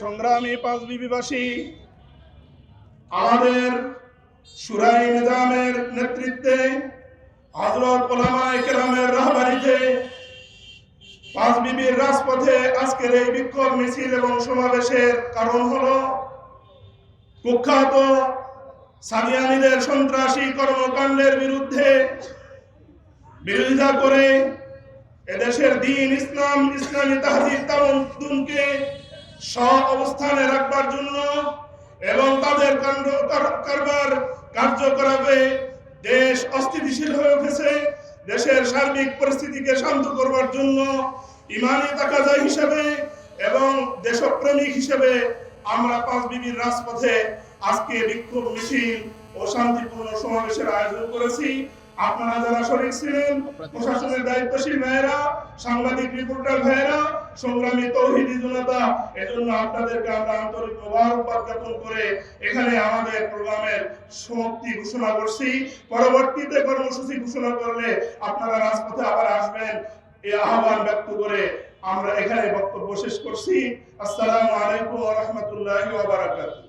সংগ্রামী পাঁচ আমাদের সুরাই নিজামের নেতৃত্বে বিবির রাজপথে আজকের এই বিক্ষোভ মিছিল এবং সমাবেশের কারণ হলো কুখ্যাত সাদিয়ানিদের সন্ত্রাসী কর্মকাণ্ডের বিরুদ্ধে বিরোধিতা করে এদেশের দিন ইসলাম, ইসলামী তাহজিব তামুনকে স্ব অবস্থানে রাখবার জন্য এবং তাদের কাণ্ড, কার- কারবার কার্যকলাপে দেশ অস্থিতিশীল হয়ে উঠেছে। দেশের সার্বিক পরিস্থিতিকে শান্ত করবার জন্য ইমানি তাকাজা হিসেবে এবং দেশপ্রেমিক হিসেবে আমরা পাঁচ বিবির রাজপথে আজকে বিক্ষোভ মিছিল ও শান্তিপূর্ণ সমাবেশের আয়োজন করেছি। আপনারা যারা শরীর ছিলেন প্রশাসনের দায়িত্বশীল ভাইয়েরা সাংবাদিক রিপোর্টার ভাইয়েরা সংগ্রামী তৌহিদি জনতা এজন্য আপনাদেরকে আমরা আন্তরিক মোবারকবাদ জ্ঞাপন করে এখানে আমাদের প্রোগ্রামের সমাপ্তি ঘোষণা করছি। পরবর্তীতে কর্মসূচি ঘোষণা করলে আপনারা রাজপথে আবার আসবেন। এই আহ্বান ব্যক্ত করে আমরা এখানে বক্তব্য শেষ করছি। আসসালামু আলাইকুম ওয়া রাহমাতুল্লাহি ওয়া বারাকাতুহু।